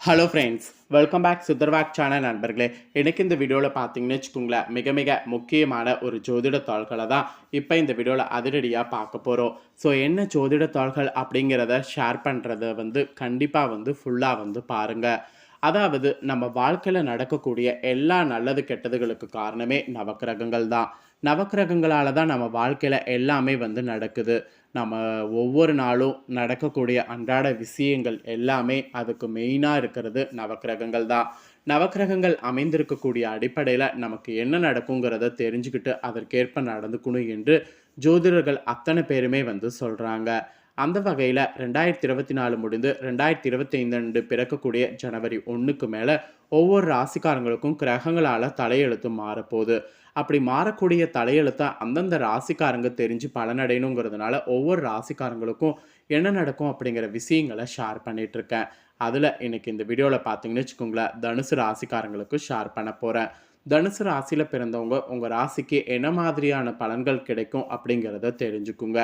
Hello friends welcome back சித்தர்வாக் channel நண்பர்களே. எனக்கு இந்த வீடியோவில் பார்த்தீங்கன்னு வச்சுக்கோங்களேன் மிக மிக முக்கியமான ஒரு ஜோதிட தாள்களை தான் இப்போ இந்த வீடியோவில் அதிரடியாக பார்க்க போகிறோம் ஸோ என்ன ஜோதிட தாள்கள் அப்படிங்கிறத ஷேர் பண்ணுறத வந்து கண்டிப்பாக வந்து ஃபுல்லாக வந்து பாருங்கள் அதாவது நம்ம வாழ்க்கையில் நடக்கக்கூடிய எல்லா நல்லது கெட்டதுகளுக்கு காரணமே நவக்கிரகங்கள் தான். நவக்கிரகங்களால் தான் நம்ம வாழ்க்கையில் எல்லாமே வந்து நடக்குது. நம்ம ஒவ்வொரு நாளும் நடக்கக்கூடிய அன்றாட விஷயங்கள் எல்லாமே அதுக்கு மெயினாக இருக்கிறது நவக்கிரகங்கள் தான். நவக்கிரகங்கள் அமைந்திருக்கக்கூடிய அடிப்படையில் நமக்கு என்ன நடக்குங்கிறத தெரிஞ்சுக்கிட்டு அதற்கேற்ப நடந்துக்கணும் என்று ஜோதிடர்கள் அத்தனை பேருமே வந்து சொல்கிறாங்க அந்த வகையில் ரெண்டாயிரத்தி இருபத்தி நாலு முடிந்து ரெண்டாயிரத்தி இருபத்தைந்து ஐந்து பிறக்கக்கூடிய ஜனவரி ஒன்றுக்கு மேலே ஒவ்வொரு ராசிக்காரங்களுக்கும் கிரகங்களால் தலையெழுத்து மாறப்போகுது. அப்படி மாறக்கூடிய தலையெழுத்தை அந்தந்த ராசிக்காரங்க தெரிஞ்சு பலனடையணுங்கிறதுனால ஒவ்வொரு ராசிக்காரங்களுக்கும் என்ன நடக்கும் அப்படிங்கிற விஷயங்களை ஷேர் பண்ணிகிட்ருக்கேன் அதில் இன்றைக்கி இந்த வீடியோவில் பார்த்தீங்கன்னு வச்சுக்கோங்களேன் தனுசு ராசிக்காரங்களுக்கு ஷேர் பண்ண போகிறேன் தனுசு ராசியில் பிறந்தவங்க உங்கள் ராசிக்கு என்ன மாதிரியான பலன்கள் கிடைக்கும் அப்படிங்கிறத தெரிஞ்சுக்குங்க.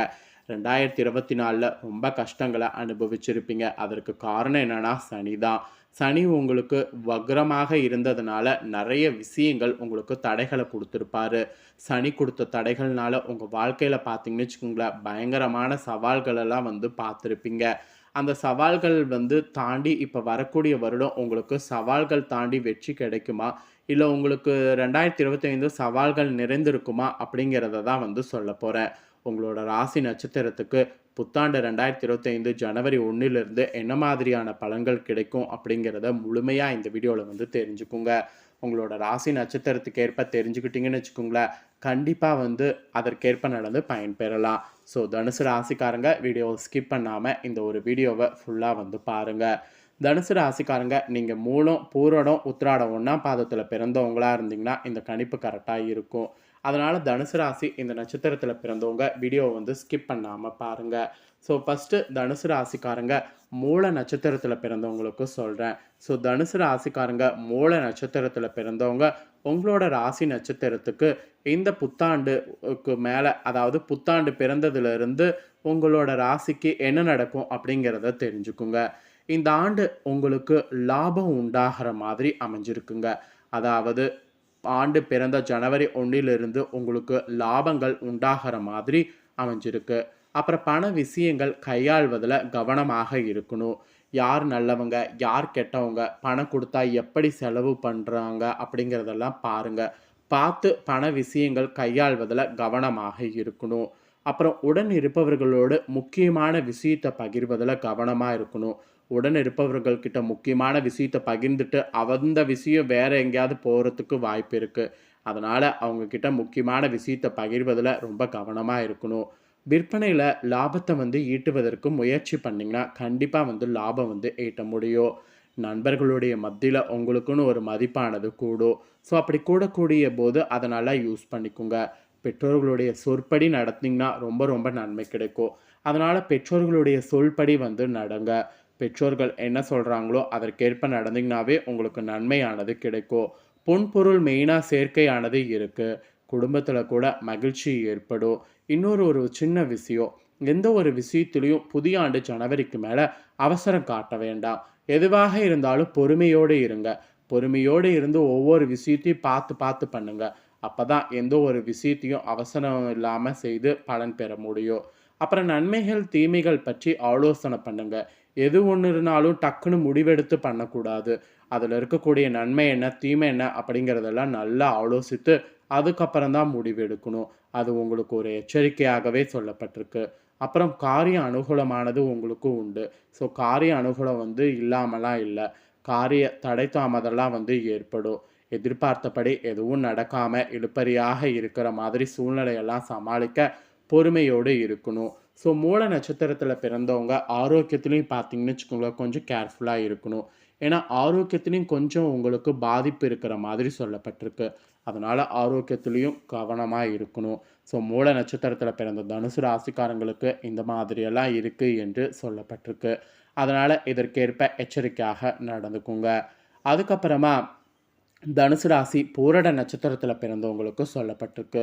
ரெண்டாயிரத்தி இருபத்தி நாலில் ரொம்ப கஷ்டங்களை அனுபவிச்சிருப்பீங்க. அதற்கு காரணம் என்னன்னா சனி தான். சனி உங்களுக்கு வக்ரமாக இருந்ததுனால நிறைய விஷயங்கள் உங்களுக்கு தடைகளை கொடுத்துருப்பாரு. சனி கொடுத்த தடைகள்னால உங்கள் வாழ்க்கையில் பார்த்தீங்கன்னு வச்சுக்கோங்களேன் பயங்கரமான சவால்களெல்லாம் வந்து பார்த்துருப்பீங்க. அந்த சவால்கள் வந்து தாண்டி இப்போ வரக்கூடிய வருடம் உங்களுக்கு சவால்கள் தாண்டி வெற்றி கிடைக்குமா? இல்லை உங்களுக்கு ரெண்டாயிரத்தி இருபத்தைந்து சவால்கள் நிறைந்திருக்குமா? அப்படிங்கிறத தான் வந்து சொல்ல போகிறேன் உங்களோட ராசி நட்சத்திரத்துக்கு புத்தாண்டு ரெண்டாயிரத்தி இருபத்தைந்து ஜனவரி ஒன்றிலிருந்து என்ன மாதிரியான பலன்கள் கிடைக்கும் அப்படிங்கிறத முழுமையாக இந்த வீடியோவில் வந்து தெரிஞ்சுக்குங்க. உங்களோட ராசி நட்சத்திரத்துக்கு ஏற்ப தெரிஞ்சுக்கிட்டீங்கன்னு வச்சுக்கோங்களேன் கண்டிப்பாக வந்து அதற்கேற்ப நடந்து பயன்பெறலாம். ஸோ தனுசு ராசிக்காரங்க வீடியோவை ஸ்கிப் பண்ணாமல் இந்த ஒரு வீடியோவை ஃபுல்லாக வந்து பாருங்கள் தனுசு ராசிக்காரங்க நீங்கள் மூலம் பூரணம் உத்திராடம் ஒன்றாம் பாதத்தில் பிறந்தவங்களாக இருந்தீங்கன்னா இந்த கணிப்பு கரெக்டாக இருக்கும். அதனால் தனுசு ராசி இந்த நட்சத்திரத்தில் பிறந்தவங்க வீடியோவை வந்து ஸ்கிப் பண்ணாமல் பாருங்கள் ஸோ ஃபஸ்ட்டு தனுசு ராசிக்காரங்க மூல நட்சத்திரத்தில் பிறந்தவங்களுக்கு சொல்கிறேன் ஸோ தனுசு ராசிக்காரங்க மூல நட்சத்திரத்தில் பிறந்தவங்க உங்களோட ராசி நட்சத்திரத்துக்கு இந்த புத்தாண்டுக்கு மேலே அதாவது புத்தாண்டு பிறந்ததுலேருந்து உங்களோட ராசிக்கு என்ன நடக்கும் அப்படிங்கிறத தெரிஞ்சுக்குங்க. இந்த ஆண்டு உங்களுக்கு லாபம் உண்டாகிற மாதிரி அமைஞ்சிருக்குங்க. அதாவது ஆண்டு பிறந்த ஜனவரி ஒன்றிலிருந்து உங்களுக்கு லாபங்கள் உண்டாகிற மாதிரி அமைஞ்சிருக்கு. அப்புறம் பண விஷயங்கள் கையாள்வதில் கவனமாக இருக்கணும். யார் நல்லவங்க யார் கெட்டவங்க பணம் கொடுத்தா எப்படி செலவு பண்ணுறாங்க அப்படிங்கிறதெல்லாம் பாருங்கள் பார்த்து பண விஷயங்கள் கையாள்வதில் கவனமாக இருக்கணும். அப்புறம் உடன் இருப்பவர்களோடு முக்கியமான விஷயத்தை பகிர்வதில் கவனமாக இருக்கணும். உடன் இருப்பவர்கள்கிட்ட முக்கியமான விஷயத்தை பகிர்ந்துட்டு அந்த விஷயம் வேறு எங்கேயாவது போகிறதுக்கு வாய்ப்பு இருக்குது அதனால் அவங்கக்கிட்ட முக்கியமான விஷயத்தை பகிர்வதில் ரொம்ப கவனமாக இருக்கணும். விற்பனையில் லாபத்தை வந்து ஈட்டுவதற்கு முயற்சி பண்ணிங்கன்னா கண்டிப்பாக வந்து லாபம் வந்து ஈட்ட முடியும். நண்பர்களுடைய மத்தியில் உங்களுக்குன்னு ஒரு மதிப்பானது கூடும். ஸோ அப்படி கூடக்கூடிய போது அதை நல்லா யூஸ் பண்ணிக்கோங்க. பெற்றோர்களுடைய சொற்படி நடத்திங்கன்னா ரொம்ப ரொம்ப நன்மை கிடைக்கும். அதனால் பெற்றோர்களுடைய சொல்படி வந்து நடங்க. பெற்றோர்கள் என்ன சொல்கிறாங்களோ அதற்கேற்ப நடந்தீங்கனாவே உங்களுக்கு நன்மையானது கிடைக்கும். பொன்பொருள் மெயினாக சேர்க்கையானது இருக்குது குடும்பத்தில் கூட மகிழ்ச்சி ஏற்படும். இன்னொரு ஒரு சின்ன விஷயம். எந்த ஒரு விஷயத்துலையும் புதிய ஆண்டு ஜனவரிக்கு மேலே அவசரம் காட்ட வேண்டாம். எதுவாக இருந்தாலும் பொறுமையோடு இருங்க. பொறுமையோடு இருந்து ஒவ்வொரு விஷயத்தையும் பார்த்து பார்த்து பண்ணுங்க. அப்போ தான் எந்த ஒரு விஷயத்தையும் அவசரம் இல்லாமல் செய்து பலன் பெற முடியும். அப்புறம் நன்மைகள் தீமைகள் பற்றி ஆலோசனை பண்ணுங்கள் எது ஒன்று இருந்தாலும் டக்குன்னு முடிவெடுத்து பண்ணக்கூடாது. அதில் இருக்கக்கூடிய நன்மை என்ன தீமை என்ன அப்படிங்கிறதெல்லாம் நல்லா ஆலோசித்து அதுக்கப்புறம் தான் முடிவெடுக்கணும் அது உங்களுக்கு ஒரு எச்சரிக்கையாகவே சொல்லப்பட்டிருக்கு. அப்புறம் காரிய அனுகூலமானது உங்களுக்கும் உண்டு. ஸோ காரிய அனுகூலம் வந்து இல்லாமலாம் இல்லை. காரிய தடை தாமதெல்லாம் வந்து ஏற்படும். எதிர்பார்த்தபடி எதுவும் நடக்காமல் இழுப்பறியாக இருக்கிற மாதிரி சூழ்நிலையெல்லாம் சமாளிக்க பொறுமையோடு இருக்கணும். ஸோ மூல நட்சத்திரத்தில் பிறந்தவங்க ஆரோக்கியத்துலேயும் பார்த்தீங்கன்னு வச்சுக்கோங்களேன் கொஞ்சம் கேர்ஃபுல்லாக இருக்கணும். ஏன்னா ஆரோக்கியத்துலேயும் கொஞ்சம் உங்களுக்கு பாதிப்பு இருக்கிற மாதிரி சொல்லப்பட்டிருக்கு. அதனால் ஆரோக்கியத்துலேயும் கவனமாக இருக்கணும். ஸோ மூல நட்சத்திரத்தில் பிறந்த தனுசு ராசிக்காரங்களுக்கு இந்த மாதிரியெல்லாம் இருக்குது என்று சொல்லப்பட்டிருக்கு. அதனால் இதற்கேற்ப எச்சரிக்கையாக நடந்துக்குங்க. அதுக்கப்புறமா தனுசு ராசி பூரட நட்சத்திரத்தில் பிறந்தவங்களுக்கு சொல்லப்பட்டிருக்கு.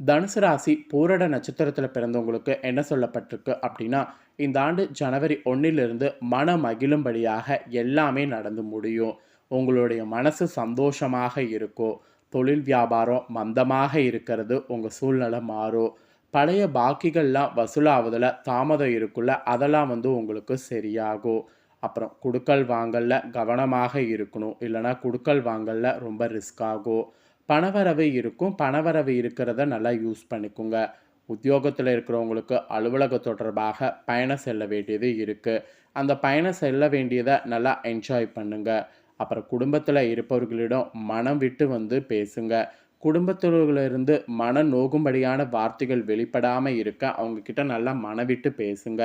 தனுசு ராசி பூரட நட்சத்திரத்தில் பிறந்தவங்களுக்கு என்ன சொல்லப்பட்டிருக்கு அப்படின்னா இந்த ஆண்டு ஜனவரி ஒன்றிலிருந்து மன மகிழும்படியாக எல்லாமே நடந்து முடியும். உங்களுடைய மனசு சந்தோஷமாக இருக்கும் தொழில் வியாபாரம் மந்தமாக இருக்கிறது உங்கள் சூழ்நிலை மாறும். பழைய பாக்கிகள்லாம் வசூலாவதில் தாமதம் இருக்குல்ல அதெல்லாம் வந்து உங்களுக்கு சரியாகும். அப்புறம் குடுக்கல் வாங்கலில் கவனமாக இருக்கணும் இல்லைனா குடுக்கல் வாங்கலில் ரொம்ப ரிஸ்க் ஆகும். பணவரவு இருக்கும். பணவரவு இருக்கிறத நல்லா யூஸ் பண்ணிக்கோங்க. உத்தியோகத்தில் இருக்கிறவங்களுக்கு அலுவலக தொடர்பாக பயணம் செல்ல வேண்டியது இருக்குது அந்த பயணம் செல்ல வேண்டியதை நல்லா என்ஜாய் பண்ணுங்க. அப்புறம் குடும்பத்தில் இருப்பவர்களிடம் மனம் விட்டு வந்து பேசுங்க. குடும்பத்திலிருந்து மன நோகும்படியான வார்த்தைகள் வெளிப்படாமல் இருக்க அவங்க நல்லா நல்லா மனவிட்டு பேசுங்க.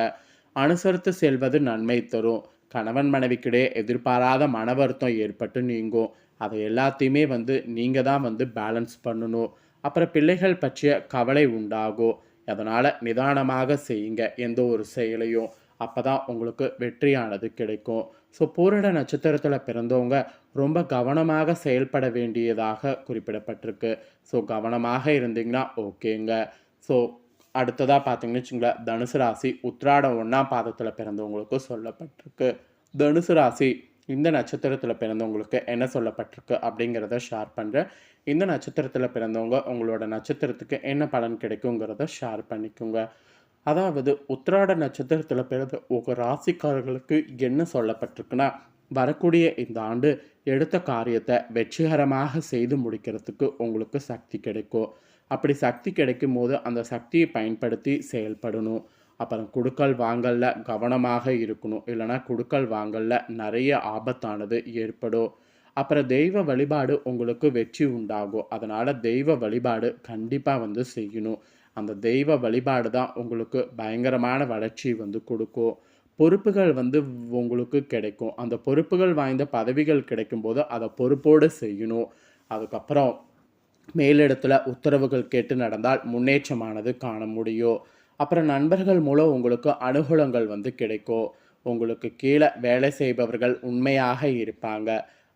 அனுசரித்து செல்வது நன்மை தரும். கணவன் மனைவிக்கிடையே எதிர்பாராத மன வருத்தம் ஏற்பட்டு நீங்கும். அதை எல்லாத்தையுமே வந்து நீங்கள் தான் வந்து பேலன்ஸ் பண்ணணும். அப்புறம் பிள்ளைகள் பற்றிய கவலை உண்டாகும் அதனால் நிதானமாக செய்யுங்க. எந்த ஒரு செயலையும் அப்போ தான் உங்களுக்கு வெற்றியானது கிடைக்கும். ஸோ பூரட நட்சத்திரத்தில் பிறந்தவங்க ரொம்ப கவனமாக செயல்பட வேண்டியதாக குறிப்பிடப்பட்டிருக்கு. ஸோ கவனமாக இருந்தீங்கன்னா ஓகேங்க. ஸோ அடுத்ததாக பார்த்தீங்கன்னு வச்சுங்களேன் தனுசு ராசி உத்ராடம் ஒன்றாம் பாதத்தில் பிறந்தவங்களுக்கு சொல்லப்பட்டிருக்கு. தனுசு ராசி இந்த நட்சத்திரத்தில் பிறந்தவங்களுக்கு என்ன சொல்லப்பட்டிருக்கு அப்படிங்கிறத ஷேர் பண்ணுறேன் இந்த நட்சத்திரத்தில் பிறந்தவங்க உங்களோட நட்சத்திரத்துக்கு என்ன பலன் கிடைக்குங்கிறத ஷேர் பண்ணிக்கோங்க. அதாவது உத்திராட நட்சத்திரத்தில் பிறந்த உங்கள் ராசிக்காரர்களுக்கு என்ன சொல்லப்பட்டிருக்குன்னா வரக்கூடிய இந்த ஆண்டு எடுத்த காரியத்தை வெற்றிகரமாக செய்து முடிக்கிறதுக்கு உங்களுக்கு சக்தி கிடைக்கும். அப்படி சக்தி கிடைக்கும் போது அந்த சக்தியை பயன்படுத்தி செயல்படணும். அப்புறம் குடுக்கல் வாங்கல்ல கவனமாக இருக்கணும். இல்லைனா குடுக்கல் வாங்கல்ல நிறைய ஆபத்தானது ஏற்படும். அப்புறம் தெய்வ வழிபாடு உங்களுக்கு வெற்றி உண்டாகும். அதனால் தெய்வ வழிபாடு கண்டிப்பாக வந்து செய்யணும். அந்த தெய்வ வழிபாடு தான் உங்களுக்கு பயங்கரமான வளர்ச்சி வந்து கொடுக்கும். பொறுப்புகள் வந்து உங்களுக்கு கிடைக்கும். அந்த பொறுப்புகள் வாய்ந்த பதவிகள் கிடைக்கும்போது அதை பொறுப்போடு செய்யணும். அதுக்கப்புறம் மேலிடத்தில் உத்தரவுகள் கேட்டு நடந்தால் முன்னேற்றமானது காண முடியும். அப்புறம் நண்பர்கள் மூலம் உங்களுக்கு அனுகூலங்கள் வந்து கிடைக்கும் உங்களுக்கு கீழே வேலை செய்பவர்கள் உண்மையாக இருப்பாங்க.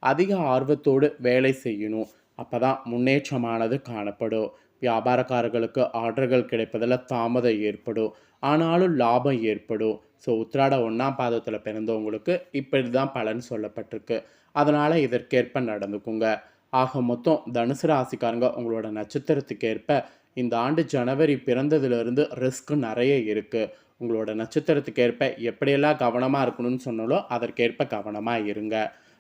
அதிக ஆர்வத்தோடு வேலை செய்யணும். அப்போ தான் முன்னேற்றமானது காணப்படும் வியாபாரக்காரர்களுக்கு ஆர்டர்கள் கிடைப்பதில் தாமதம் ஏற்படும் ஆனாலும் லாபம் ஏற்படும் ஸோ உத்திராட ஒன்றாம் பாதத்தில் பிறந்தவங்களுக்கு இப்படி தான் பலன் சொல்லப்பட்டிருக்கு. அதனால் இதற்கேற்ப நடந்துக்குங்க. ஆக மொத்தம் தனுசு ராசிக்காரங்க உங்களோட நட்சத்திரத்துக்கு ஏற்ப இந்த ஆண்டு ஜனவரி பிறந்ததுலேருந்து ரிஸ்க் நிறைய இருக்குது உங்களோட நட்சத்திரத்துக்கு ஏற்ப எப்படியெல்லாம் கவனமாக இருக்கணும்னு சொன்னாலோ அதற்கேற்ப கவனமாக இருங்க.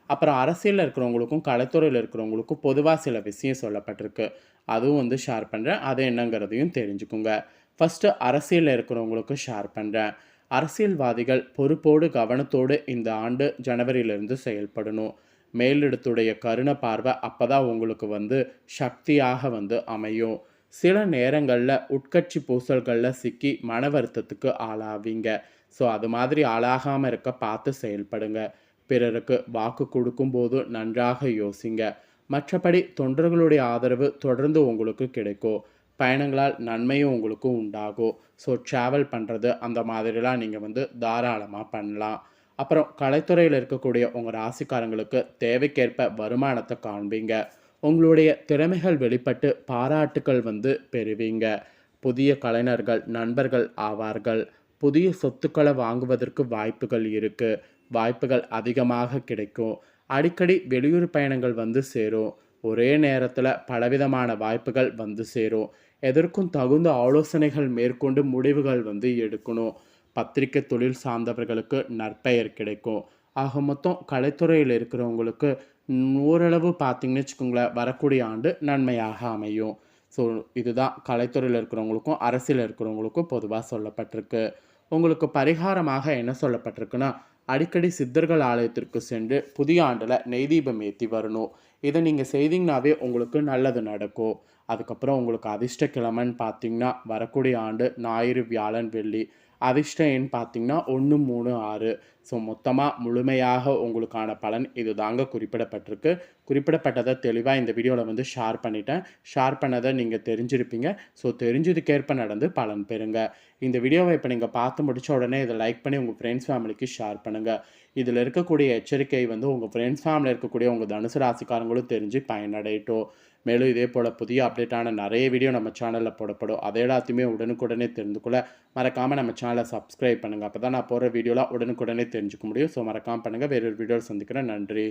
அப்புறம் அரசியலில் இருக்கிறவங்களுக்கும் கலைத்துறையில் இருக்கிறவங்களுக்கும் பொதுவாக சில விஷயம் சொல்லப்பட்டிருக்கு. அதுவும் வந்து ஷேர் பண்ணுறேன் அது என்னங்கிறதையும் தெரிஞ்சுக்குங்க. ஃபஸ்ட்டு அரசியலில் இருக்கிறவங்களுக்கும் ஷேர் பண்ணுறேன் அரசியல்வாதிகள் பொறுப்போடு கவனத்தோடு இந்த ஆண்டு ஜனவரியிலிருந்து செயல்படணும். மேலிடத்துடைய கருண பார்வை அப்போ தான் உங்களுக்கு வந்து சக்தியாக வந்து அமையும். சில நேரங்களில் உட்கட்சி பூசல்களில் சிக்கி மன வருத்தத்துக்கு ஆளாவீங்க. ஸோ அது மாதிரி ஆளாகாமல் இருக்க பார்த்து செயல்படுங்க. பிறருக்கு வாக்கு கொடுக்கும்போது நன்றாக யோசிங்க. மற்றபடி தொண்டர்களுடைய ஆதரவு தொடர்ந்து உங்களுக்கு கிடைக்கும். பயணங்களால் நன்மையும் உங்களுக்கு உண்டாகும். ஸோ ட்ராவல் பண்ணுறது அந்த மாதிரிலாம் நீங்கள் வந்து தாராளமாக பண்ணலாம். அப்புறம் கலைத்துறையில் இருக்கக்கூடிய உங்கள் ராசிக்காரங்களுக்கு தேவைக்கேற்ப வருமானத்தை காண்பீங்க. உங்களுடைய திறமைகள் வெளிப்பட்டு பாராட்டுக்கள் வந்து பெறுவீங்க. புதிய கலைஞர்கள் நண்பர்கள் ஆவார்கள். புதிய சொத்துக்களை வாங்குவதற்கு வாய்ப்புகள் இருக்குது வாய்ப்புகள் அதிகமாக கிடைக்கும். அடிக்கடி வெளியூர் பயணங்கள் வந்து சேரும். ஒரே நேரத்தில் பலவிதமான வாய்ப்புகள் வந்து சேரும். எதற்கும் தகுந்த ஆலோசனைகள் மேற்கொண்டு முடிவுகள் வந்து எடுக்கணும். பத்திரிக்கை தொழில் சார்ந்தவர்களுக்கு நற்பெயர் கிடைக்கும். ஆக மொத்தம் கலைத்துறையில் இருக்கிறவங்களுக்கு ஓரளவு பார்த்தீங்கன்னு வச்சுக்கோங்களேன் வரக்கூடிய ஆண்டு நன்மையாக அமையும். ஸோ இதுதான் கலைத்துறையில் இருக்கிறவங்களுக்கும் அரசியல் இருக்கிறவங்களுக்கும் பொதுவாக சொல்லப்பட்டிருக்கு. உங்களுக்கு பரிகாரமாக என்ன சொல்லப்பட்டிருக்குன்னா அடிக்கடி சித்தர்கள் ஆலயத்திற்கு சென்று புதிய ஆண்டில் நெய் தீபம் ஏற்றி வரணும். இதை நீங்கள் செய்தீங்கனாவே உங்களுக்கு நல்லது நடக்கும். அதுக்கப்புறம் உங்களுக்கு அதிர்ஷ்ட கிழமைன்னு பார்த்தீங்கன்னா வரக்கூடிய ஆண்டு ஞாயிறு வியாழன் வெள்ளி. அதிர்ஷ்ட எண் பார்த்தீங்கன்னா ஒன்று மூணு ஆறு. ஸோ மொத்தமாக முழுமையாக உங்களுக்கான பலன் இது தாங்க குறிப்பிடப்பட்டிருக்கு. குறிப்பிடப்பட்டதை தெளிவாக இந்த வீடியோவில் வந்து ஷேர் பண்ணிட்டேன். ஷேர் பண்ணதை நீங்கள் தெரிஞ்சிருப்பீங்க. ஸோ தெரிஞ்சதுக்கேற்ப நடந்து பலன் பெறுங்க. இந்த வீடியோவை இப்போ நீங்கள் பார்த்து முடித்த உடனே இதை லைக் பண்ணி உங்கள் ஃப்ரெண்ட்ஸ் ஃபேமிலிக்கு ஷேர் பண்ணுங்கள் இதில் இருக்கக்கூடிய எச்சரிக்கை வந்து உங்கள் ஃப்ரெண்ட்ஸ் ஃபேமிலியில் இருக்கக்கூடிய உங்கள் தனுசு ராசிக்காரங்களும் தெரிஞ்சு பயனடையட்டும். மேலும் இதே போல் புதிய அப்டேட்டான நிறைய வீடியோ நம்ம சேனலில் போடப்படும். அதை எல்லாத்தையுமே உடனுக்குடனே தெரிந்து கொள்ள மறக்காமல் நம்ம சேனலை சப்ஸ்கிரைப் பண்ணுங்கள் அப்போ தான் நான் போகிற வீடியோலாம் உடனுக்குடனே தெரிஞ்சுக்க முடியும். ஸோ மறக்காமல் பண்ணுங்கள் வேறொரு வீடியோவில் சந்திக்கிறேன். நன்றி.